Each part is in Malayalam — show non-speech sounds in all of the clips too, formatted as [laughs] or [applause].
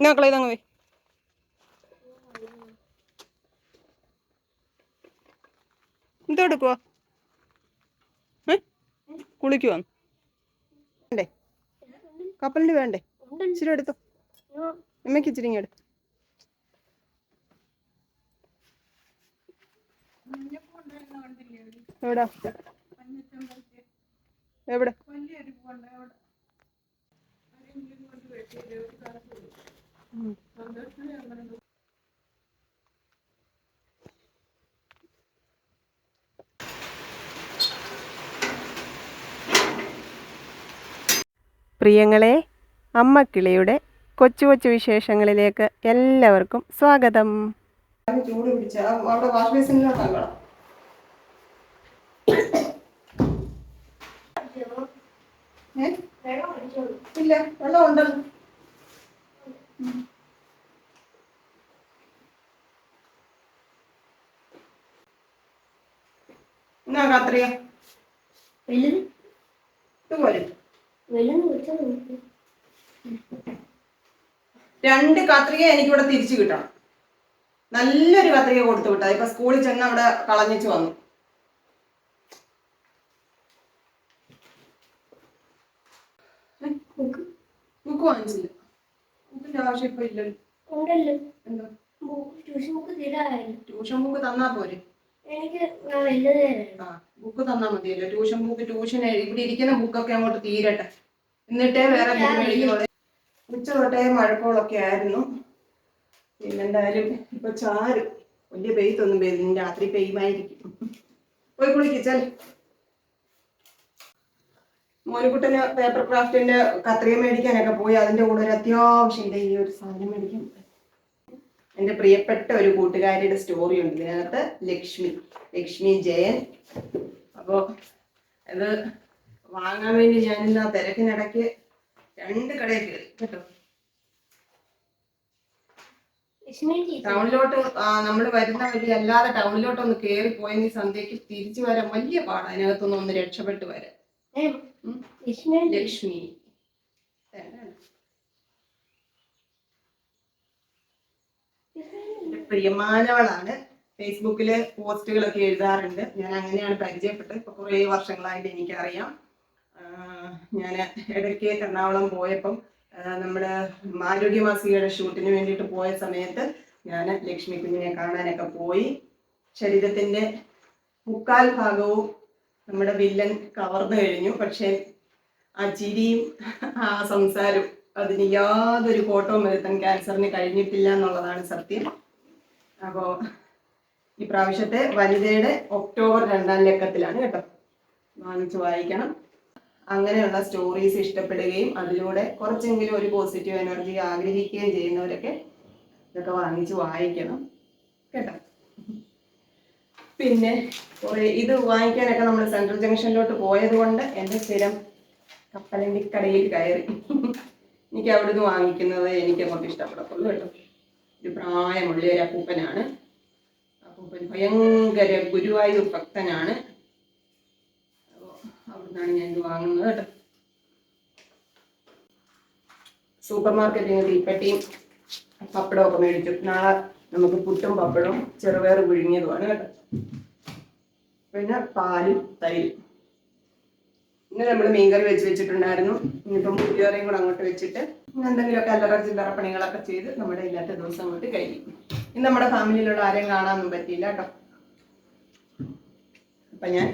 മക്കളെ ഇതങ്ങ് പോയി. എന്തെടുക്കുവാ ഏ? കുളിക്കുവാ? വേണ്ടേ? കപ്പലിന് വേണ്ടേ? ഇച്ചിരി എടുത്തോ. അമ്മയ്ക്ക് ഇച്ചിരി എടുത്തു എവിടാ? എവിടെ? ഉം. പ്രിയങ്ങളെ അമ്മക്കിളിയുടെ കൊച്ചു കൊച്ചു വിശേഷങ്ങളിലേക്ക് എല്ലാവർക്കും സ്വാഗതം. ചൂട് പിടിച്ച അവിടെ വാഷ് ബേസിനിലോട്ടാണ് ഇല്ല വെള്ളം ഉണ്ടല്ലോ. എന്നാ കത്രിയ വലുത് ഇതുപോലെ. വലുത് വെച്ചത് നോക്ക്. രണ്ട് കത്രിക എനിക്കിവിടെ തിരിച്ചു കിട്ടണം. നല്ലൊരു കത്രിക കൊടുത്തു വിട്ടാ. ഇപ്പൊ സ്കൂളിൽ ചെന്ന് അവിടെ കളഞ്ഞിച്ചു വന്നു. ബുക്ക് വാങ്ങിച്ചില്ല. ബുക്കിന്റെ ആവശ്യം ഇപ്പൊ ഇല്ലല്ലോ ഉണ്ടല്ലോ. എന്താ? ട്യൂഷൻ ബുക്ക് തരാമായിരുന്നു. ട്യൂഷൻ ബുക്ക് തന്നാ പോരെ? എനിക്ക് ആ ബുക്ക് തന്നാ മതിയല്ലോ. ട്യൂഷൻ ബുക്ക് ട്യൂഷൻ ഇവിടെ ഇരിക്കുന്ന ബുക്കൊക്കെ അങ്ങോട്ട് തീരട്ടെ. എന്നിട്ടേ വേറെ ബുക്ക് മേടിക്കുള്ളൂ. ഉച്ച തൊട്ടേ മഴക്കോളൊക്കെ ആയിരുന്നു. പിന്നെന്തായാലും ഇപ്പൊ ചാരും വലിയ പെയ്ത്തൊന്നും പെയ്തു രാത്രി പെയ്യുമായിരിക്കും. പോയി കുളിക്കിച്ചല്ലേ മോനുകുട്ടന് പേപ്പർ ക്രാഫ്റ്റിന്റെ കത്രിക മേടിക്കാനൊക്കെ പോയി. അതിന്റെ കൂടെ ഒരു അത്യാവശ്യം ഇതേ ഈ ഒരു സാധനം മേടിക്കാൻ. എന്റെ എന്റെ പ്രിയപ്പെട്ട ഒരു കൂട്ടുകാരിയുടെ സ്റ്റോറി ഉണ്ട്. ഇതിനകത്ത് ലക്ഷ്മി. ലക്ഷ്മി ജയൻ. അപ്പോൾ അത് വാങ്ങാൻ വേണ്ടി ഞാൻ ഇന്ന് ആ തിരക്കിനിടയ്ക്ക് രണ്ട് കടയിൽ കയറി കേട്ടോ? ടൗണിലോട്ട് നമ്മൾ വരുന്ന വഴി അല്ലാതെ ടൗണിലോട്ട് ഒന്ന് കയറി പോയെങ്കിൽ സന്ധ്യക്ക് തിരിച്ചു വരാൻ വലിയ പാടാണ് അതിനകത്തൊന്നും ഒന്ന് രക്ഷപ്പെട്ട് വരാൻ. ഉം. ലക്ഷ്മി. പ്രിയമാനവളാണ്. ഫേസ്ബുക്കിൽ പോസ്റ്റുകളൊക്കെ എഴുതാറുണ്ട്. ഞാൻ അങ്ങനെയാണ് പരിചയപ്പെട്ടത്. ഇപ്പൊ കുറേ വർഷങ്ങളായിട്ട് എനിക്കറിയാം. ഞാൻ ഇടയ്ക്ക് എറണാകുളം പോയപ്പം നമ്മുടെ ആരോഗ്യ മാസികയുടെ ഷൂട്ടിന് വേണ്ടിയിട്ട് പോയ സമയത്ത് ഞാൻ ലക്ഷ്മി കുഞ്ഞിനെ കാണാനൊക്കെ പോയി. ശരീരത്തിന്റെ മുക്കാൽ ഭാഗവും നമ്മുടെ വില്ലൻ കവർന്നു കഴിഞ്ഞു. പക്ഷേ ആ ചിരിയും ആ സംസാരവും അതിന് യാതൊരു കോട്ടവും വരുത്താൻ ക്യാൻസറിന് കഴിഞ്ഞിട്ടില്ല എന്നുള്ളതാണ് സത്യം. അപ്പോൾ ഈ പ്രാവശ്യത്തെ വനിതയുടെ ഒക്ടോബർ രണ്ടാം ലക്കത്തിലാണ് കേട്ടോ. വാങ്ങിച്ചു വായിക്കണം. അങ്ങനെയുള്ള സ്റ്റോറീസ് ഇഷ്ടപ്പെടുകയും അതിലൂടെ കുറച്ചെങ്കിലും ഒരു പോസിറ്റീവ് എനർജി ആഗ്രഹിക്കുകയും ചെയ്യുന്നവരൊക്കെ ഇതൊക്കെ വാങ്ങിച്ചു വായിക്കണം കേട്ടോ. പിന്നെ കുറേ ഇത് വാങ്ങിക്കാനൊക്കെ നമ്മൾ സെൻട്രൽ ജംഗ്ഷനിലോട്ട് പോയത് കൊണ്ട് എന്റെ സ്ഥിരം കപ്പലണ്ടി കടയിൽ കയറി. എനിക്ക് അവിടുന്ന് വാങ്ങിക്കുന്നത് എനിക്ക് അങ്ങോട്ട് ഇഷ്ടപ്പെടത്തുള്ളൂ കേട്ടോ. ഒരു പ്രായമുള്ള ഒരു അപ്പൂപ്പനാണ്. അപ്പൂപ്പൻ ഭയങ്കര ഗുരുവായൂർ ഭക്തനാണ്. അപ്പോൾ അവിടുന്നാണ് ഞാൻ ഇത് വാങ്ങുന്നത് കേട്ടോ. സൂപ്പർ മാർക്കറ്റിൽ നിന്ന് തീപ്പെട്ടിയും പപ്പടമൊക്കെ മേടിച്ചു. നാളെ നമുക്ക് പുട്ടും പപ്പടവും ചെറുപയർ പുഴുങ്ങിയതുമാണ് കേട്ടോ. പിന്നെ പാലും തൈരും. ഇന്ന് നമ്മൾ മീൻകറി വെച്ച് വെച്ചിട്ടുണ്ടായിരുന്നു. ഇനിയിപ്പം പുതിയറിയും കൂടെ അങ്ങോട്ട് വെച്ചിട്ട് എന്തെങ്കിലുമൊക്കെ അല്ലറ ചില്ലറ പണികളൊക്കെ ചെയ്ത് നമ്മുടെ ഇല്ലാത്ത ദിവസം അങ്ങോട്ട് കഴിയും. ഇന്ന് നമ്മുടെ ഫാമിലിയിലുള്ള ആരെയും കാണാനൊന്നും പറ്റിയില്ല കേട്ടോ. അപ്പൊ ഞാൻ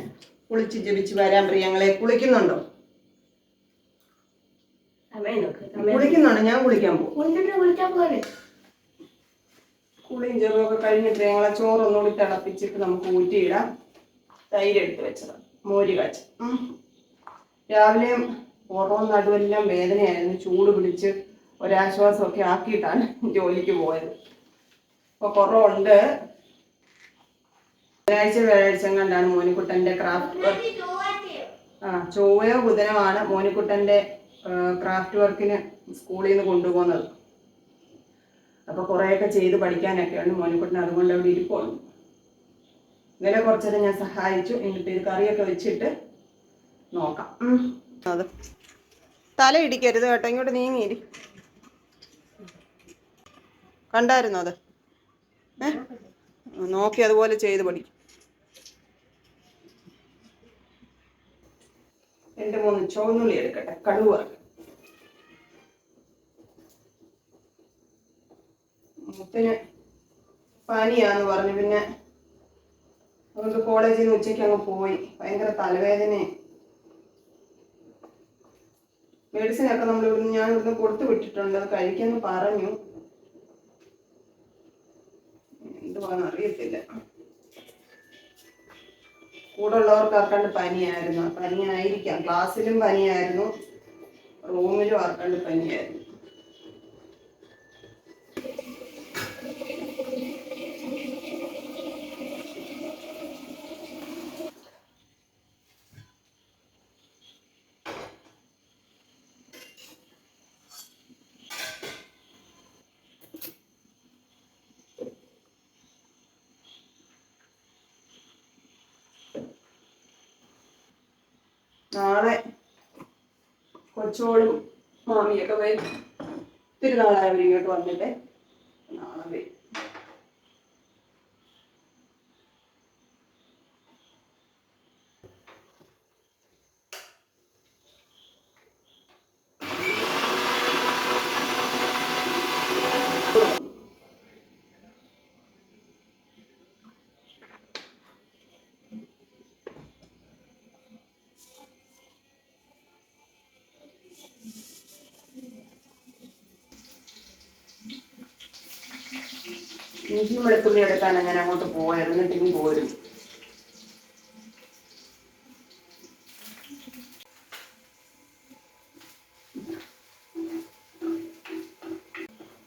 കുളിച്ച് ജപിച്ച് വരാൻ പ്രിയങ്ങളെ കുളിക്കുന്നുണ്ടോ? കുളിക്കുന്നുണ്ടോ. ഞാൻ കുളിക്കാൻ പോകും. പോലെ കുളിയും ചെറുതൊക്കെ കഴിഞ്ഞിട്ട് ഞങ്ങളെ ചോറൊന്നുകൂടി തിളപ്പിച്ചിട്ട് നമുക്ക് ഊറ്റിയിടാം. തൈര് എടുത്ത് വെച്ചത് മോര് കാച്ച. രാവിലെ രാവിലെയും പുറവും നടുവെല്ലാം വേദനയായിരുന്നു. ചൂട് പിടിച്ച് ഒരാശ്വാസമൊക്കെ ആക്കിയിട്ടാണ് ജോലിക്ക് പോയത്. അപ്പൊ കുറവുണ്ട്. വ്യാഴാഴ്ച വ്യാഴാഴ്ച കണ്ടാണ് മോനിക്കുട്ടന്റെ ക്രാഫ്റ്റ് വർക്ക്. ആ ചൊവ്വയോ ബുധനമാണ് മോനിക്കുട്ടന്റെ ക്രാഫ്റ്റ് വർക്കിന് സ്കൂളിൽ നിന്ന് കൊണ്ടുപോകുന്നത്. അപ്പൊ കുറേയൊക്കെ ചെയ്ത് പഠിക്കാനൊക്കെയാണ് മോനിക്കുട്ടൻ അതുകൊണ്ട് അവിടെ ഇരിപ്പുണ്ട് ഇന്നലെ കുറച്ചൊക്കെ ഞാൻ സഹായിച്ചു. എന്നിട്ട് ഇത് കറിയൊക്കെ വെച്ചിട്ട് നോക്കാം. അത് തല ഇടിക്കരുത് കേട്ടോ. ഇങ്ങോട്ട് നീങ്ങിയിരി കണ്ടായിരുന്നോ അത്? ഏ? നോക്കി അതുപോലെ ചെയ്ത് പഠിക്കും. രണ്ട് മൂന്ന് ചുവന്നുള്ളി എടുക്കട്ടെ. കടുവ മുത്തിന് പനിയാന്ന് പറഞ്ഞു. പിന്നെ നമുക്ക് കോളേജിൽ നിന്ന് ഉച്ചയ്ക്ക് അങ്ങ് പോയി. ഭയങ്കര തലവേദനയും. മെഡിസിൻ ഒക്കെ നമ്മൾ ഇവിടുന്ന് ഞാൻ ഇവിടുന്ന് കൊടുത്തു വിട്ടിട്ടുണ്ട്. അത് കഴിക്കാന്ന് പറഞ്ഞു. എന്തുവാന്ന് അറിയത്തില്ല. കൂടെ ഉള്ളവർക്ക് ആർക്കാണ്ട് പനിയായിരുന്നു. പനിയായിരിക്കാം. ക്ലാസ്സിലും പനിയായിരുന്നു. റൂമിലും ആർക്കാണ്ട് പനിയായിരുന്നു. നാളെ കൊച്ചോളും മാമിയൊക്കെ വരും. തിരുനാളായവർ ഇങ്ങോട്ട് വന്നിട്ട് നാളെ വരും ഇഞ്ചി വെളുത്തുള്ളി എടുക്കാൻ അങ്ങനെ അങ്ങോട്ട് പോയത് എന്നിട്ടും പോരും.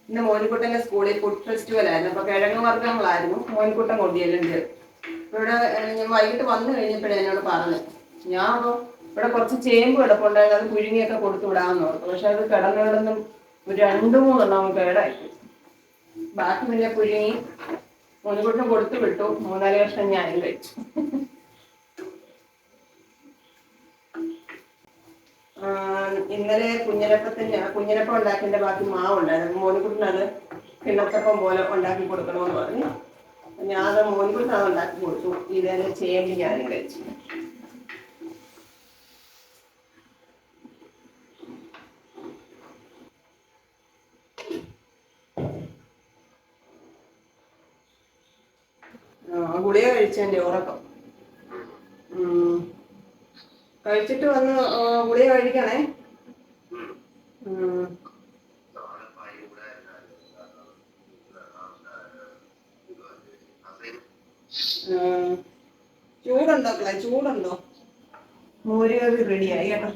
ഇന്ന് മോനിക്കുട്ടന്റെ സ്കൂളിൽ ഫുഡ് ഫെസ്റ്റിവൽ ആയിരുന്നു. അപ്പൊ കിഴങ്ങ് വർഗങ്ങളായിരുന്നു. മോനിക്കുട്ടൻ കൊണ്ടിയല്ലുണ്ട് ഇവിടെ ഞാൻ വൈകിട്ട് വന്നു കഴിഞ്ഞപ്പോഴേ എന്നോട് പറഞ്ഞു ഞാൻ അപ്പോ ഇവിടെ കുറച്ച് ചേമ്പ് കിടപ്പുണ്ടായിരുന്നു. അത് പുഴുങ്ങിയൊക്കെ കൊടുത്തു വിടാമെന്ന് ഓർത്തു. പക്ഷെ അത് കിടന്നു കിടന്നും രണ്ടു മൂന്നെണ്ണം കേടായി. ബാക്കി പിന്നെ പുഴുങ്ങി മോനിക്കുട്ടിന് കൊടുത്തു വിട്ടു. മൂന്നാൽ വർഷം ഞാൻ കഴിച്ചു ഇന്നലെ കുഞ്ഞിനപ്പത്തിന് കുഞ്ഞിനപ്പം ഉണ്ടാക്കിന്റെ ബാക്കി മാവ് ഉണ്ടായിരുന്നു മോനിക്കുട്ടിന് അത് കിണ്ണത്തപ്പം പോലെ ഉണ്ടാക്കി കൊടുക്കണമെന്ന് പറഞ്ഞു. ഞാൻ അത് മോനിക്കുട്ടിന് അത് ഉണ്ടാക്കി കൊടുത്തു. ഇതെല്ലാം ചേമ്പ് ഞാനും കഴിച്ചു ഗുളിക കഴിച്ചതിന്റെ ഉറക്കം. കഴിച്ചിട്ട് വന്ന് ഗുളിക കഴിക്കണേ. ചൂടുണ്ടോ ക്ലേ ചൂടുണ്ടോ? മോരുകറി റെഡിയായി കേട്ടോ.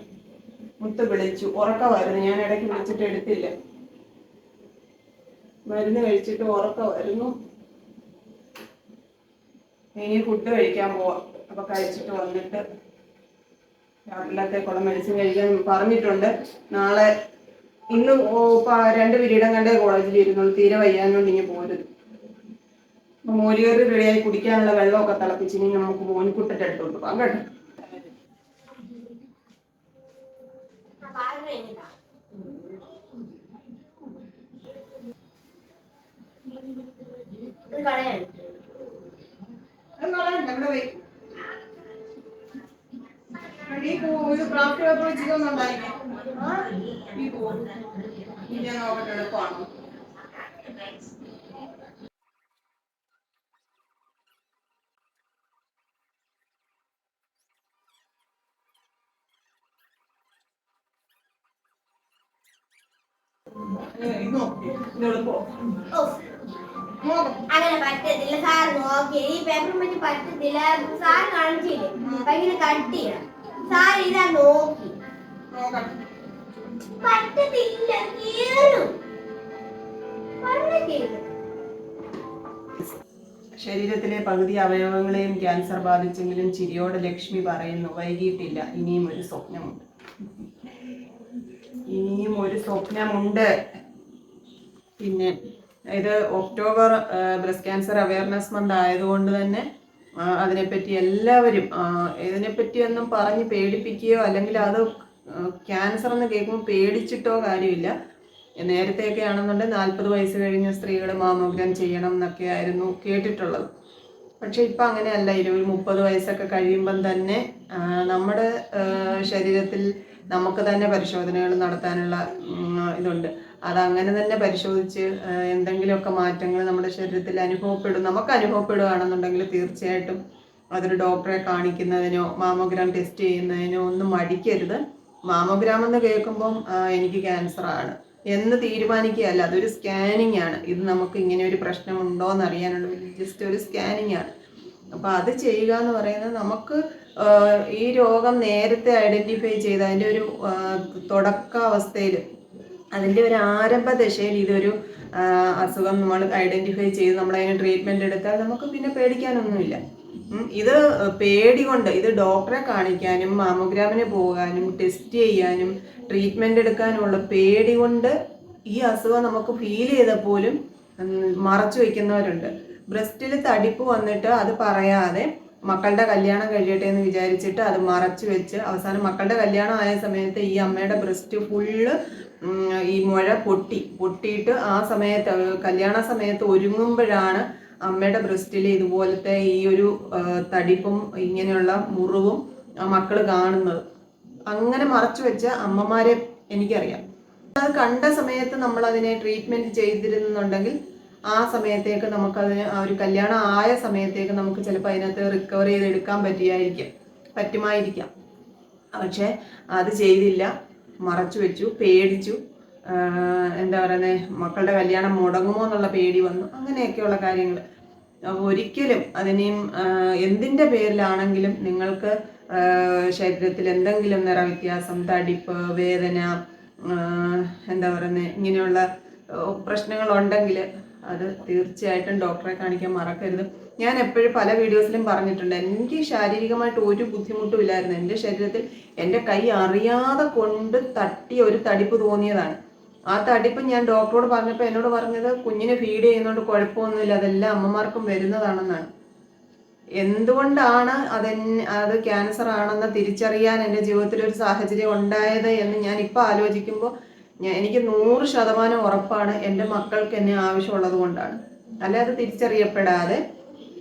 മുത്ത് വിളിച്ചു. ഉറക്കമായിരുന്നു. ഞാൻ ഇടയ്ക്ക് വിളിച്ചിട്ട് എടുത്തില്ല. മരുന്ന് കഴിച്ചിട്ട് ഉറക്കമായിരുന്നു. ഇനി ഫുഡ് കഴിക്കാൻ പോവാം. അപ്പൊ കഴിച്ചിട്ട് വന്നിട്ട് രാവിലത്തേക്കുള്ള മെഡിസിൻ കഴിക്കാൻ പറഞ്ഞിട്ടുണ്ട്. നാളെ ഇന്ന് രണ്ട് പിരീഡം കണ്ടേ കോളേജിൽ ഇരുന്നുള്ളൂ തീരെ വയ്യാന്നുകൊണ്ട് ഇനി പോരുത്. അപ്പൊ മോരുകറി റെഡിയായി കുടിക്കാനുള്ള വെള്ളമൊക്കെ തിളപ്പിച്ച് ഇനി നമുക്ക് മോനിക്കുട്ടിട്ട് എടുത്തോണ്ട് പോകാം കേട്ടോ. കളയാണ് ഇവിടെ വെയ്. എടി, ഈ ഇത് ക്രാഫ്റ്റ് പേപ്പർ വെച്ച് ഇതൊന്നും ഉണ്ടായില്ലേ? ഈ പൂ. ഞാൻ നോക്കട്ടെ എളുപ്പമാണോ ഏ, ഇത് നോക്ക്. അങ്ങനെ പറ്റത്തില്ല. സാർ നോക്കി. ഈ പേപ്പർ പറ്റി പറ്റത്തില്ല. സാർ കാണിച്ചില്ലേ? ഭയങ്കര കട്ട് ചെയ്യണം സാർ ഇതാ നോക്കി. പറ്റത്തില്ല. കീറും ശരീരത്തിലെ പകുതി അവയവങ്ങളെയും ക്യാൻസർ ബാധിച്ചെങ്കിലും ചിരിയോടെ ലക്ഷ്മി പറയുന്നു വൈകിട്ടില്ല. ഇനിയും ഒരു സ്വപ്നമുണ്ട്. ഇനിയും ഒരു സ്വപ്നമുണ്ട്. പിന്നെ ഇത് October breast cancer awareness month ആയതുകൊണ്ട് തന്നെ അതിനെപ്പറ്റി എല്ലാവരും ഇതിനെപ്പറ്റിയൊന്നും പറഞ്ഞ് പേടിപ്പിക്കുകയോ അല്ലെങ്കിൽ അത് ക്യാൻസർ എന്ന് കേൾക്കുമ്പോൾ പേടിച്ചിട്ടോ കാര്യമില്ല. നേരത്തെയൊക്കെ ആണെന്നുണ്ടെങ്കിൽ നാൽപ്പത് വയസ്സ് കഴിഞ്ഞ സ്ത്രീകൾ മാമോഗ്രാം ചെയ്യണം എന്നൊക്കെ ആയിരുന്നു കേട്ടിട്ടുള്ളത്. പക്ഷെ ഇപ്പം അങ്ങനെയല്ല ഇരുപത് മുപ്പത് വയസ്സൊക്കെ കഴിയുമ്പം തന്നെ നമ്മുടെ ശരീരത്തിൽ നമുക്ക് തന്നെ പരിശോധനകൾ നടത്താനുള്ള ഇതുണ്ട്. അത് അങ്ങനെ തന്നെ പരിശോധിച്ച് എന്തെങ്കിലുമൊക്കെ മാറ്റങ്ങൾ നമ്മുടെ ശരീരത്തിൽ അനുഭവപ്പെടും നമുക്ക് അനുഭവപ്പെടുകയാണെന്നുണ്ടെങ്കിൽ തീർച്ചയായിട്ടും അതൊരു ഡോക്ടറെ കാണിക്കുന്നതിനോ മാമോഗ്രാം ടെസ്റ്റ് ചെയ്യുന്നതിനോ ഒന്നും മടിക്കരുത്. മാമോഗ്രാം എന്ന് കേൾക്കുമ്പം എനിക്ക് ക്യാൻസർ ആണ് എന്ന് തീരുമാനിക്കുകയല്ല അതൊരു സ്കാനിങ് ആണ്. ഇത് നമുക്ക് ഇങ്ങനെ ഒരു പ്രശ്നമുണ്ടോ എന്ന് അറിയാനുള്ള ജസ്റ്റ് ഒരു സ്കാനിങ് ആണ്. അപ്പോൾ അത് ചെയ്യുക എന്ന് പറയുന്നത് നമുക്ക് ഈ രോഗം നേരത്തെ ഐഡന്റിഫൈ ചെയ്ത് അതിന്റെ ഒരു തുടക്കാവസ്ഥയിൽ അതിന്റെ ഒരു ആരംഭ ദശയിൽ ഇതൊരു അസുഖം നമ്മൾ ഐഡന്റിഫൈ ചെയ്ത് നമ്മൾ അതിന് ട്രീറ്റ്മെന്റ് എടുത്താൽ നമുക്ക് പിന്നെ പേടിക്കാനൊന്നുമില്ല. ഇത് പേടി കൊണ്ട് ഇത് ഡോക്ടറെ കാണിക്കാനും മാമോഗ്രാമിന് പോകാനും ടെസ്റ്റ് ചെയ്യാനും ട്രീറ്റ്മെന്റ് എടുക്കാനുമുള്ള പേടി കൊണ്ട് ഈ അസുഖം നമുക്ക് ഫീൽ ചെയ്തപ്പോലും മറച്ചു വയ്ക്കുന്നവരുണ്ട് ബ്രസ്റ്റിൽ തടിപ്പ് വന്നിട്ട് അത് പറയാതെ മക്കളുടെ കല്യാണം കഴിയട്ടെ എന്ന് വിചാരിച്ചിട്ട് അത് മറച്ചു വെച്ച് അവസാനം മക്കളുടെ കല്യാണം ആയ സമയത്ത് ഈ അമ്മയുടെ ബ്രസ്റ്റ് ഫുള്ള് ഈ മുഴ പൊട്ടി. പൊട്ടിയിട്ട് ആ സമയത്ത് കല്യാണ സമയത്ത് ഒരുങ്ങുമ്പോഴാണ് അമ്മയുടെ ബ്രസ്റ്റിൽ ഇതുപോലത്തെ ഈ ഒരു തടിപ്പും ഇങ്ങനെയുള്ള മുറിവും ആ മക്കൾ കാണുന്നത്. അങ്ങനെ മറച്ചു വെച്ച അമ്മമാരെ എനിക്കറിയാം. അത് കണ്ട സമയത്ത് നമ്മൾ അതിനെ ട്രീറ്റ്മെന്റ് ചെയ്തിരുന്നുണ്ടെങ്കിൽ ആ സമയത്തേക്ക് നമുക്കതിന് ആ ഒരു കല്യാണം ആയ സമയത്തേക്ക് നമുക്ക് ചിലപ്പോൾ അതിനകത്ത് റിക്കവർ ചെയ്തെടുക്കാൻ പറ്റിയായിരിക്കും പറ്റുമായിരിക്കാം. പക്ഷെ അത് ചെയ്തില്ല. മറച്ചു വെച്ചു പേടിച്ചു. എന്താ പറയുന്നത് മക്കളുടെ കല്യാണം മുടങ്ങുമോ എന്നുള്ള പേടി വന്നു. അങ്ങനെയൊക്കെയുള്ള കാര്യങ്ങൾ. ഒരിക്കലും അതിനെയും എന്തിന്റെ പേരിലാണെങ്കിലും നിങ്ങൾക്ക് ശരീരത്തിൽ എന്തെങ്കിലും നിറവ്യത്യാസം തടിപ്പ് വേദന എന്താ പറയുന്നത് ഇങ്ങനെയുള്ള പ്രശ്നങ്ങളുണ്ടെങ്കിൽ അത് തീർച്ചയായിട്ടും ഡോക്ടറെ കാണിക്കാൻ മറക്കരുത്. ഞാൻ എപ്പോഴും പല വീഡിയോസിലും പറഞ്ഞിട്ടുണ്ട് എനിക്ക് ശാരീരികമായിട്ട് ഒരു ബുദ്ധിമുട്ടും ഇല്ലായിരുന്നു. എന്റെ ശരീരത്തിൽ എന്റെ കൈ അറിയാതെ കൊണ്ട് തട്ടി ഒരു തടിപ്പ് തോന്നിയതാണ്. ആ തടിപ്പ് ഞാൻ ഡോക്ടറോട് പറഞ്ഞപ്പോൾ എന്നോട് പറഞ്ഞത് കുഞ്ഞിനെ ഫീഡ് ചെയ്യുന്നതുകൊണ്ട് കുഴപ്പമൊന്നുമില്ല അതെല്ലാം അമ്മമാർക്കും വരുന്നതാണെന്നാണ്. എന്തുകൊണ്ടാണ് അതെന്നെ അത് ക്യാൻസർ ആണെന്ന് തിരിച്ചറിയാൻ എന്റെ ജീവിതത്തിൽ ഒരു സാഹചര്യം ഉണ്ടായത് എന്ന് ഞാൻ ഇപ്പോൾ ആലോചിക്കുമ്പോൾ ഞാൻ എനിക്ക് നൂറ് ശതമാനം ഉറപ്പാണ് എന്റെ മക്കൾക്ക് എന്നെ ആവശ്യമുള്ളത് കൊണ്ടാണ്. അല്ലാതെ തിരിച്ചറിയപ്പെടാതെ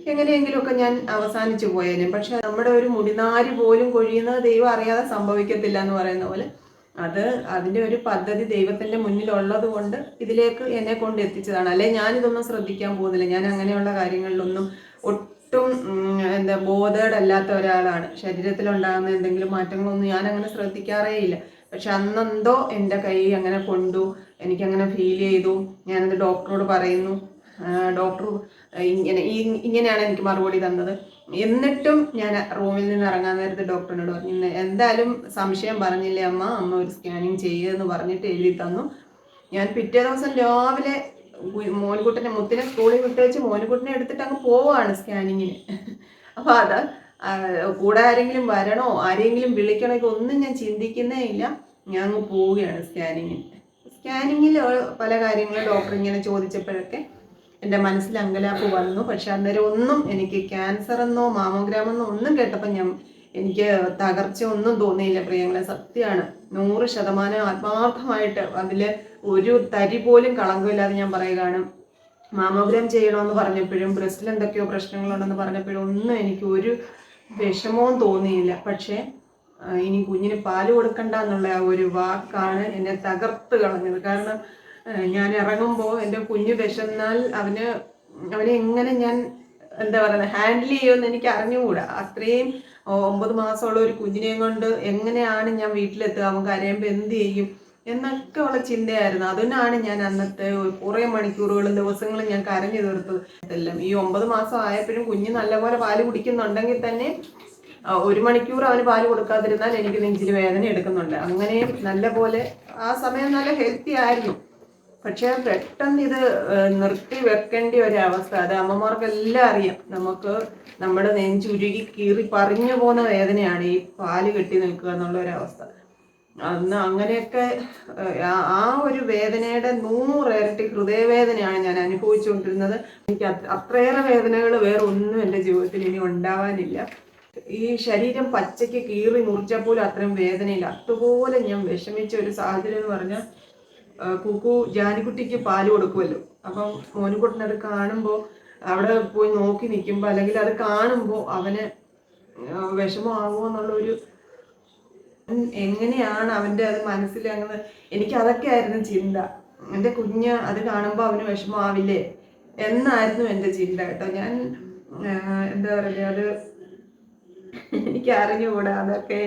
എങ്ങനെയെങ്കിലുമൊക്കെ ഞാൻ അവസാനിച്ചു പോയേനെ. പക്ഷെ നമ്മുടെ ഒരു മുടിനാരി പോലും കൊഴിയുന്നത് ദൈവം അറിയാതെ സംഭവിക്കത്തില്ല എന്ന് പറയുന്ന പോലെ അത് അതിന്റെ ഒരു പദ്ധതി ദൈവത്തിന്റെ മുന്നിലുള്ളത് കൊണ്ട് ഇതിലേക്ക് എന്നെ കൊണ്ട് എത്തിച്ചതാണ്. അല്ലെ? ഞാനിതൊന്നും ശ്രദ്ധിക്കാൻ പോകുന്നില്ല. ഞാൻ അങ്ങനെയുള്ള കാര്യങ്ങളിലൊന്നും ഒട്ടും എന്താ ബോധേഡ് അല്ലാത്ത ഒരാളാണ്. ശരീരത്തിലുണ്ടാകുന്ന എന്തെങ്കിലും മാറ്റങ്ങളൊന്നും ഞാൻ അങ്ങനെ ശ്രദ്ധിക്കാറേ ഇല്ല പക്ഷെ അന്നെന്തോ എന്റെ കൈ അങ്ങനെ കൊണ്ടു എനിക്കങ്ങനെ ഫീൽ ചെയ്തു. ഞാനത് ഡോക്ടറോട് പറയുന്നു. ഡോക്ടർ ഇങ്ങനെ ഇങ്ങനെയാണ് എനിക്ക് മറുപടി തന്നത്. എന്നിട്ടും ഞാൻ റൂമിൽ നിന്ന് ഇറങ്ങാൻ നേരത്ത് ഡോക്ടറിനോട് പറഞ്ഞു "ഇന്ന് എന്തായാലും സംശയം പറഞ്ഞില്ലേ അമ്മ? അമ്മ ഒരു സ്കാനിങ് ചെയ്യുമെന്ന് പറഞ്ഞിട്ട് എഴുതി തന്നു. ഞാൻ പിറ്റേ ദിവസം രാവിലെ മോനുകുട്ടനെ മുത്തിനെ സ്കൂളിൽ വിട്ടുവെച്ച് മോനുകുട്ടനെ എടുത്തിട്ട് അങ്ങ് പോവാണ് സ്കാനിങ്ങിന് [laughs] അപ്പോൾ അത് കൂടെ ആരെങ്കിലും വരണോ ആരെങ്കിലും വിളിക്കണോ ഒന്നും ഞാൻ ചിന്തിക്കുന്നേ ഇല്ല. ഞാൻ അങ്ങ് പോവുകയാണ് സ്കാനിങ്ങിന് സ്കാനിങ്ങിൽ പല കാര്യങ്ങളും ഡോക്ടർ ഇങ്ങനെ ചോദിച്ചപ്പോഴൊക്കെ എന്റെ മനസ്സിൽ അങ്കലാപ്പ് വന്നു. പക്ഷെ അന്നേരം ഒന്നും എനിക്ക് ക്യാൻസർ എന്നോ മാമോഗ്രാം എന്നോ ഒന്നും കേട്ടപ്പോൾ ഞാൻ എനിക്ക് തകർച്ച ഒന്നും തോന്നിയില്ല പ്രിയങ്ങളെ സത്യമാണ് നൂറ് ശതമാനം ആത്മാർത്ഥമായിട്ട് അതിൽ ഒരു തരി പോലും കളങ്കമില്ലാതെ ഞാൻ പറയുകയാണ്. മാമോഗ്രാം ചെയ്യണമെന്ന് പറഞ്ഞപ്പോഴും ബ്രസ്റ്റിൽ എന്തൊക്കെയോ പ്രശ്നങ്ങളുണ്ടെന്ന് പറഞ്ഞപ്പോഴും ഒന്നും എനിക്ക് ഒരു വിഷമവും തോന്നിയില്ല. പക്ഷേ ഇനി കുഞ്ഞിന് പാൽ കൊടുക്കണ്ട എന്നുള്ള ആ ഒരു വാക്കാണ് എന്നെ തകർത്ത് കളഞ്ഞത്. കാരണം ഞാൻ ഇറങ്ങുമ്പോൾ എന്റെ കുഞ്ഞ് വിശന്നാൽ അവന് അവനെ എങ്ങനെ ഞാൻ എന്താ പറയുക ഹാൻഡിൽ ചെയ്യുമെന്ന് എനിക്ക് അറിഞ്ഞുകൂടാ. അത്രയും ഒമ്പത് മാസമുള്ള ഒരു കുഞ്ഞിനെയും കൊണ്ട് എങ്ങനെയാണ് ഞാൻ വീട്ടിലെത്തുക? അവൻ കരയുമ്പോൾ എന്ത് ചെയ്യും? എന്നൊക്കെ ഉള്ള ചിന്തയായിരുന്നു. അതിനാണ് ഞാൻ അന്നത്തെ കുറേ മണിക്കൂറുകളും ദിവസങ്ങളും ഞാൻ കരഞ്ഞു തീർത്തത്. എല്ലാം ഈ ഒമ്പത് മാസം ആയപ്പോഴും കുഞ്ഞ് നല്ലപോലെ പാൽ കുടിക്കുന്നുണ്ടെങ്കിൽ തന്നെ ഒരു മണിക്കൂർ അവന് പാൽ കൊടുക്കാതിരുന്നാൽ എനിക്ക് നെഞ്ചിൽ വേദന എടുക്കുന്നുണ്ട്. അങ്ങനെ നല്ല പോലെ ആ സമയം നല്ല ഹെൽത്തി ആയിരുന്നു. പക്ഷെ പെട്ടെന്ന് ഇത് നിർത്തി വെക്കേണ്ട ഒരു അവസ്ഥ അത് അമ്മമാർക്കെല്ലാം അറിയാം. നമുക്ക് നമ്മുടെ നെഞ്ചുരുകി കീറി പറഞ്ഞു പോകുന്ന വേദനയാണ് ഈ പാൽ കെട്ടി നിൽക്കുക എന്നുള്ള ഒരു അവസ്ഥ അന്ന് അങ്ങനെയൊക്കെ ആ- ഒരു വേദനയുടെ നൂറിരട്ടി ഹൃദയവേദനയാണ് ഞാൻ അനുഭവിച്ചുകൊണ്ടിരുന്നത്. എനിക്ക് അത്രയേറെ വേദനകൾ വേറെ ഒന്നും എന്റെ ജീവിതത്തിൽ ഇനി ഉണ്ടാവാനില്ല. ഈ ശരീരം പച്ചയ്ക്ക് കീറി മുറിച്ചപ്പോൾ അത്രയും വേദനയില്ല. അതുപോലെ ഞാൻ വിഷമിച്ച ഒരു സാഹചര്യം എന്ന് പറഞ്ഞാൽ കുക്കു ജാനിക്കുട്ടിക്ക് പാൽ കൊടുക്കുമല്ലോ അപ്പം മോനുകുട്ടനത് കാണുമ്പോൾ അവിടെ പോയി നോക്കി നിൽക്കുമ്പോൾ അല്ലെങ്കിൽ അത് കാണുമ്പോൾ അവന് വിഷമം വിഷമമാകുമോ എന്നുള്ളൊരു എങ്ങനെയാണ് അവന്റെ അത് അങ്ങനെ എനിക്ക് അതൊക്കെ ആയിരുന്നു ചിന്ത. എന്റെ കുഞ്ഞ് അത് കാണുമ്പോൾ അവന് വിഷമമാവില്ലേ? എന്നായിരുന്നു എന്റെ ചിന്ത കേട്ടോ. ഞാൻ എന്താ പറയുക അത് എനിക്ക് അറിഞ്ഞുകൂടാ അതൊക്കെ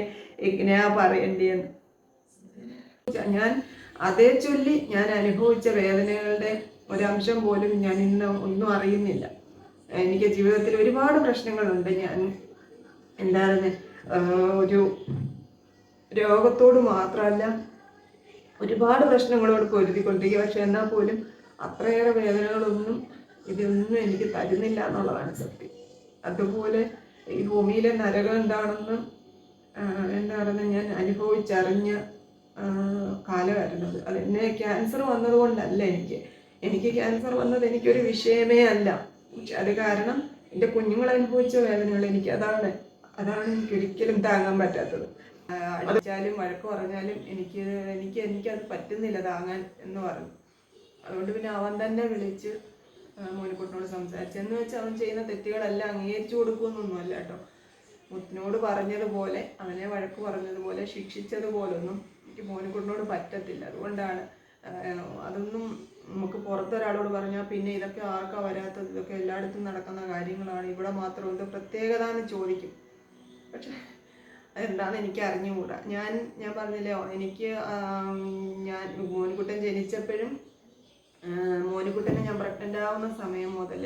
എങ്ങനെയാ പറയേണ്ടിയെന്ന്. ഞാൻ അതേ ചൊല്ലി ഞാൻ അനുഭവിച്ച വേദനകളുടെ ഒരംശം പോലും ഞാൻ ഇന്ന് ഒന്നും അറിയുന്നില്ല. എനിക്ക് ജീവിതത്തിൽ ഒരുപാട് പ്രശ്നങ്ങളുണ്ട്. ഞാൻ എന്താണ് ഒരു രോഗത്തോട് മാത്രമല്ല ഒരുപാട് പ്രശ്നങ്ങളോട് പൊരുതിക്കൊണ്ടിരിക്കുക പക്ഷെ എന്നാൽ പോലും അത്രയേറെ വേദനകളൊന്നും ഇതൊന്നും എനിക്ക് തരുന്നില്ല എന്നുള്ളതാണ് സത്യം. അതുപോലെ ഈ ഭൂമിയിലെ നരകം എന്താണെന്ന് എന്താണെന്ന് ഞാൻ അനുഭവിച്ചറിഞ്ഞ കാലമായിരുന്നത്. അത് എന്നെ ക്യാൻസർ വന്നതുകൊണ്ടല്ല എനിക്ക്. എനിക്ക് ക്യാൻസർ വന്നത് എനിക്കൊരു വിഷയമേ അല്ല. അത് കാരണം എന്റെ കുഞ്ഞുങ്ങൾ അനുഭവിച്ച വേദനകൾ എനിക്ക് അതാണ്. അതാണ് എനിക്ക് ഒരിക്കലും താങ്ങാൻ പറ്റാത്തത്. അടിച്ചാലും വഴക്ക് പറഞ്ഞാലും എനിക്ക് എനിക്ക് എനിക്കത് പറ്റുന്നില്ല താങ്ങാൻ എന്ന് പറഞ്ഞു. അതുകൊണ്ട് പിന്നെ അവൻ തന്നെ വിളിച്ച് മോനിക്കുട്ടിനോട് സംസാരിച്ചു. എന്ന് വെച്ചാൽ അവൻ ചെയ്യുന്ന തെറ്റുകളെല്ലാം അംഗീകരിച്ചു കൊടുക്കുമെന്നൊന്നുമല്ല കേട്ടോ. മുത്തിനോട് പറഞ്ഞതുപോലെ അവനെ വഴക്ക് പറഞ്ഞതുപോലെ ശിക്ഷിച്ചതുപോലൊന്നും എനിക്ക് കൊണ്ടോട് പറ്റത്തില്ല. അതുകൊണ്ടാണ് അതൊന്നും നമുക്ക് പുറത്തൊരാളോട് പറഞ്ഞാൽ പിന്നെ ഇതൊക്കെ ആർക്കാ വരാത്തത്? ഇതൊക്കെ എല്ലായിടത്തും നടക്കുന്ന കാര്യങ്ങളാണ്. ഇവിടെ മാത്രം ഇത് പ്രത്യേകത എന്ന് ചോദിക്കും. പക്ഷെ അതെന്താണെന്ന് എനിക്ക് അറിഞ്ഞുകൂടാ. ഞാൻ ഞാൻ പറഞ്ഞില്ലേ എനിക്ക് ഞാൻ മോനുകുട്ടൻ ജനിച്ചപ്പോഴും മോനുകുട്ടനെ ഞാൻ പ്രഗ്നന്റ് ആവുന്ന സമയം മുതൽ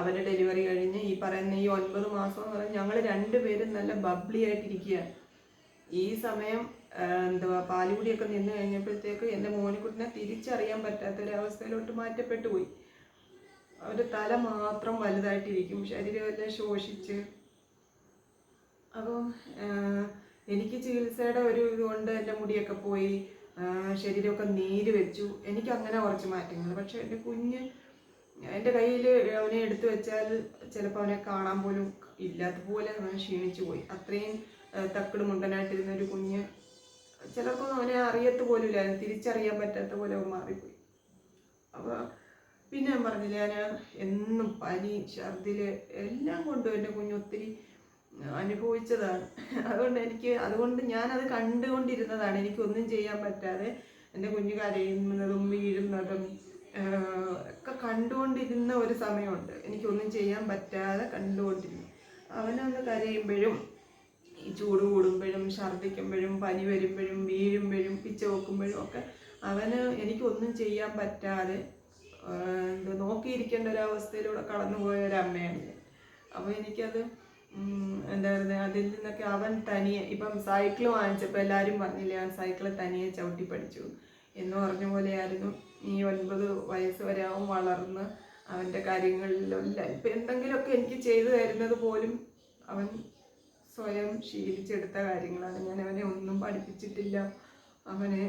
അവന്റെ ഡെലിവറി കഴിഞ്ഞ് ഈ പറയുന്ന ഈ ഒൻപത് മാസം എന്ന് പറഞ്ഞാൽ ഞങ്ങൾ രണ്ടുപേരും നല്ല ബബ്ലി ആയിട്ടിരിക്കുകയാണ്. ഈ സമയം എന്തുവാ പാലുകുടിയൊക്കെ നിന്ന് കഴിഞ്ഞപ്പോഴത്തേക്ക് എന്റെ മോനിക്കുട്ടിനെ തിരിച്ചറിയാൻ പറ്റാത്ത ഒരവസ്ഥയിലോട്ട് മാറ്റപ്പെട്ടു പോയി. അവന്റെ തല മാത്രം വലുതായിട്ടിരിക്കും ശരീരമെല്ലാം ശോഷിച്ച്. അപ്പം എനിക്ക് ചികിത്സയുടെ ഒരു ഇതുകൊണ്ട് എന്റെ മുടിയൊക്കെ പോയി ശരീരമൊക്കെ നീര് വെച്ചു. എനിക്ക് അങ്ങനെ കുറച്ച് മാറ്റങ്ങൾ. പക്ഷെ എന്റെ കുഞ്ഞ് എന്റെ കയ്യിൽ അവനെ എടുത്തു വെച്ചാൽ ചിലപ്പോൾ അവനെ കാണാൻ പോലും ഇല്ലാത്തതുപോലെ അവൻ ക്ഷീണിച്ചു പോയി. അത്രയും തക്കട് മുണ്ടനായിട്ടിരുന്ന ഒരു കുഞ്ഞ് ചിലർക്കൊന്നും അവനെ അറിയത്ത് പോലും ഇല്ലായിരുന്നു തിരിച്ചറിയാൻ പറ്റാത്ത പോലെ അവൻ മാറിപ്പോയി. അപ്പോൾ പിന്നെ ഞാൻ പറഞ്ഞില്ല ഞാൻ എന്നും പനി ഛർദിൽ എല്ലാം കൊണ്ടും എന്റെ കുഞ്ഞ് ഒത്തിരി അനുഭവിച്ചതാണ്. അതുകൊണ്ട് എനിക്ക് അതുകൊണ്ട് ഞാനത് കണ്ടുകൊണ്ടിരുന്നതാണ്. എനിക്കൊന്നും ചെയ്യാൻ പറ്റാതെ എന്റെ കുഞ്ഞു കരയുന്നതും വീഴുന്നതും ഒക്കെ കണ്ടുകൊണ്ടിരുന്ന ഒരു സമയമുണ്ട്. എനിക്കൊന്നും ചെയ്യാൻ പറ്റാതെ കണ്ടുകൊണ്ടിരുന്നു. അവനൊന്ന് കരയുമ്പോഴും ഈ ചൂട് കൂടുമ്പോഴും ഛർദ്ദിക്കുമ്പോഴും പനി വരുമ്പോഴും വീഴുമ്പോഴും പിച്ച വെക്കുമ്പോഴും ഒക്കെ അവന് എനിക്കൊന്നും ചെയ്യാൻ പറ്റാതെ എന്ത് നോക്കിയിരിക്കേണ്ട ഒരു അവസ്ഥയിലൂടെ കടന്നുപോയ ഒരു അമ്മയാണ് ഞാൻ. അപ്പോൾ എനിക്കത് എന്താ പറയുക അതിൽ നിന്നൊക്കെ അവൻ തനിയെ ഇപ്പം സൈക്കിൾ വാങ്ങിച്ചപ്പോൾ എല്ലാവരും പറഞ്ഞില്ലേ ആ സൈക്കിൾ തനിയെ ചവിട്ടി പഠിച്ചു എന്ന് പറഞ്ഞ പോലെയായിരുന്നു. ഈ ഒൻപത് വയസ്സ് വരെ അവൻ വളർന്ന് അവന്റെ കാര്യങ്ങളിലെല്ലാം ഇപ്പം എന്തെങ്കിലുമൊക്കെ എനിക്ക് ചെയ്തു തരുന്നത് പോലും അവൻ സ്വയം ശീലിച്ചെടുത്ത കാര്യങ്ങളാണ്. ഞാൻ അവനെ ഒന്നും പഠിപ്പിച്ചിട്ടില്ല. അവനെ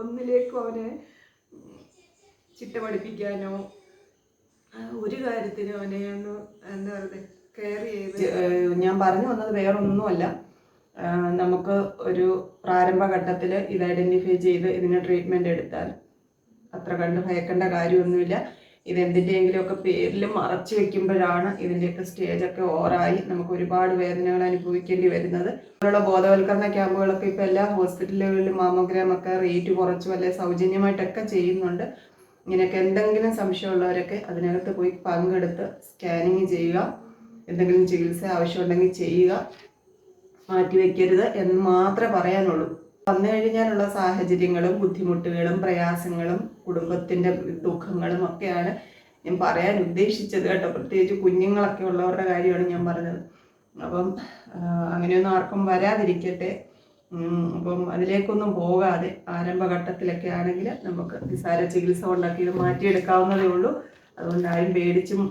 ഒന്നിലേക്കും അവനെ ചിട്ട പഠിപ്പിക്കാനോ ഒരു കാര്യത്തിനും അവനെ ഒന്ന് എന്താ പറയുക കെയർ ചെയ്ത് ഞാൻ പറഞ്ഞു വന്നത് വേറൊന്നുമല്ല. ഒന്നുമല്ല നമുക്ക് ഒരു പ്രാരംഭഘട്ടത്തിൽ ഇത് ഐഡന്റിഫൈ ചെയ്ത് ഇതിന് ട്രീറ്റ്മെന്റ് എടുത്താൽ അത്ര കണ്ട് ഭയക്കേണ്ട കാര്യമൊന്നുമില്ല. ഇത് എന്തിന്റെയെങ്കിലുമൊക്കെ പേരിൽ മറച്ചു വെക്കുമ്പോഴാണ് ഇതിന്റെയൊക്കെ സ്റ്റേജൊക്കെ ഓറായി നമുക്ക് ഒരുപാട് വേദനകൾ അനുഭവിക്കേണ്ടി വരുന്നത്. ഇങ്ങനെയുള്ള ബോധവൽക്കരണ ക്യാമ്പുകളൊക്കെ ഇപ്പോൾ എല്ലാ ഹോസ്പിറ്റലുകളിലും മാമോഗ്രാം ഒക്കെ റേറ്റ് കുറച്ചു അല്ലെ സൗജന്യമായിട്ടൊക്കെ ചെയ്യുന്നുണ്ട്. ഇങ്ങനെയൊക്കെ എന്തെങ്കിലും സംശയമുള്ളവരൊക്കെ അതിനകത്ത് പോയി പങ്കെടുത്ത് സ്കാനിങ് ചെയ്യുക എന്തെങ്കിലും ചികിത്സ ആവശ്യമുണ്ടെങ്കിൽ ചെയ്യുക. മാറ്റി മാറ്റിവെക്കരുത് എന്ന് മാത്രമേ പറയാനുള്ളൂ. വന്നു കഴിഞ്ഞാലുള്ള സാഹചര്യങ്ങളും ബുദ്ധിമുട്ടുകളും പ്രയാസങ്ങളും കുടുംബത്തിന്റെ ദുഃഖങ്ങളും ഒക്കെയാണ് ഞാൻ പറയാൻ ഉദ്ദേശിച്ചത് കേട്ടോ. പ്രത്യേകിച്ച് കുഞ്ഞുങ്ങളൊക്കെ ഉള്ളവരുടെ കാര്യമാണ് ഞാൻ പറഞ്ഞത്. അപ്പം അങ്ങനെയൊന്നും ആർക്കും വരാതിരിക്കട്ടെ. അപ്പം അതിലേക്കൊന്നും പോകാതെ ആരംഭഘട്ടത്തിലൊക്കെ ആണെങ്കിൽ നമുക്ക് നിസാര ചികിത്സ കൊണ്ടൊക്കെ ഇത് മാറ്റിയെടുക്കാവുന്നതേ ഉള്ളൂ. അതുകൊണ്ട് ആരും പേടിച്ചും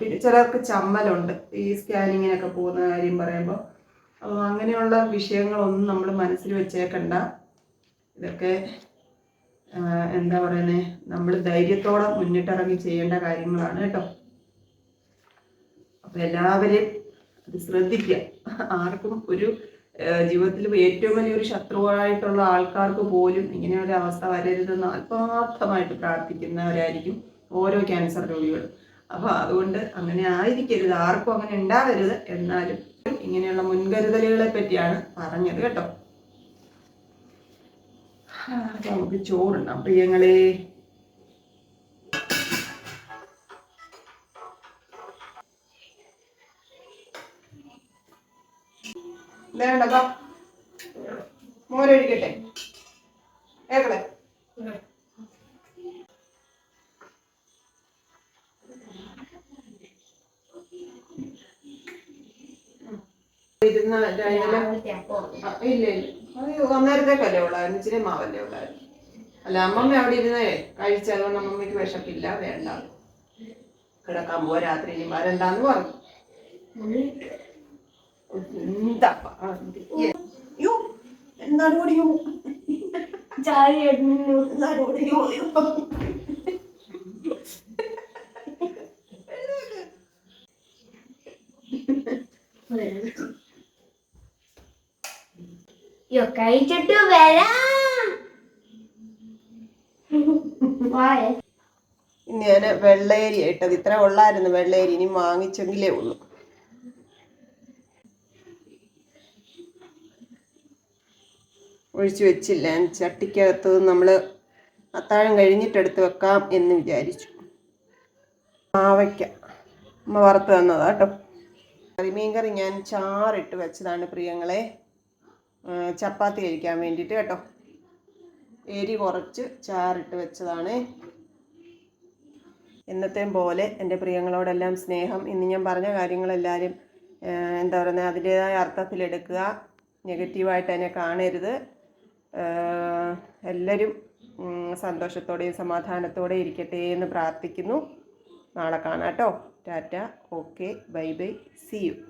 പിന്നെ ചിലർക്ക് ചമ്മലുണ്ട്. ഈ സ്കാനിങ്ങിനൊക്കെ പോകുന്ന കാര്യം പറയുമ്പോൾ അങ്ങനെയുള്ള വിഷയങ്ങളൊന്നും നമ്മൾ മനസ്സിൽ വെച്ചേക്കണ്ട. ഇതൊക്കെ എന്താ പറയുന്നത് നമ്മൾ ധൈര്യത്തോടെ മുന്നിട്ടിറങ്ങി ചെയ്യേണ്ട കാര്യങ്ങളാണ് കേട്ടോ. അപ്പോൾ എല്ലാവരെയും അത് ശ്രദ്ധിക്കുക ആർക്കും ഒരു ജീവിതത്തിൽ ഏറ്റവും വലിയൊരു ശത്രുവായിട്ടുള്ള ആൾക്കാർക്ക് പോലും ഇങ്ങനെ ഒരു അവസ്ഥ വരരുതെന്ന് ആത്മാർത്ഥമായിട്ട് പ്രാർത്ഥിക്കുന്നവരായിരിക്കും ഓരോ ക്യാൻസർ രോഗികളും. അപ്പോൾ അതുകൊണ്ട് അങ്ങനെ ആയിരിക്കരുത്. ആർക്കും അങ്ങനെ ഉണ്ടാവരുത് എന്നാലും ഇങ്ങനെയുള്ള മുൻകരുതലുകളെ പറ്റിയാണ് പറഞ്ഞത് കേട്ടോ. നമുക്ക് ചോറുണ്ടാവും പ്രിയങ്ങളെ. വേണ്ടപ്പാ മോരൊഴിക്കട്ടെ ഏക്കളെ ഇരുന്ന ഇല്ല ഇല്ല. അയ്യോ അന്നേരത്തേക്കല്ലേ ഉള്ളായിരുന്നു ഇച്ചിരി മാവല്ലേ ഉള്ളായിരുന്നു. അല്ല അമ്മമ്മ അവിടെ ഇരുന്നേ. കഴിച്ച് അതുകൊണ്ട് അമ്മമ്മയ്ക്ക് വിശപ്പില്ല വേണ്ട. കിടക്കാൻ പോവാ രാത്രി ഇനി വരണ്ടെന്ന് പറഞ്ഞു. ഓടിയോ ചായ ഇടുന്നു. എന്താണ് യ്യോ, കഴിച്ചിട്ട് വരാം. ഞാൻ വെള്ളേരി ഇട്ടത്. ഇത്ര ഉള്ളായിരുന്നു വെള്ളേരി ഇനി വാങ്ങിച്ചെങ്കിലേ ഉള്ളൂ. ഒഴിച്ചു വെച്ചില്ല. ചട്ടിക്കകത്ത് നമ്മൾ അത്താഴം കഴിഞ്ഞിട്ടെടുത്ത് വെക്കാം എന്ന് വിചാരിച്ചു. മാവയ്ക്ക. അമ്മ വറുത്ത് തന്നതാ കേട്ടോ. കരിമീൻ കറി ഞാൻ ചാറിട്ട് വെച്ചതാണ് പ്രിയങ്ങളെ. ചപ്പാത്തി കഴിക്കാൻ വേണ്ടിയിട്ട് കേട്ടോ. എരി കുറച്ച് ചാറിട്ട് വെച്ചതാണ്. എന്നത്തെയും പോലെ എന്റെ പ്രിയങ്ങളോടെല്ലാം സ്നേഹം. ഇന്ന് ഞാൻ പറഞ്ഞ കാര്യങ്ങളെല്ലാവരും എന്താ പറയുന്നത് അതിന്റേതായ അർത്ഥത്തിലെടുക്കുക നെഗറ്റീവായിട്ട് അതിനെ കാണരുത്. എല്ലാവരും സന്തോഷത്തോടെയും സമാധാനത്തോടെ ഇരിക്കട്ടെ എന്ന് പ്രാർത്ഥിക്കുന്നു. നാളെ കാണാം കേട്ടോ. Tata. Okay. Bye bye. See you.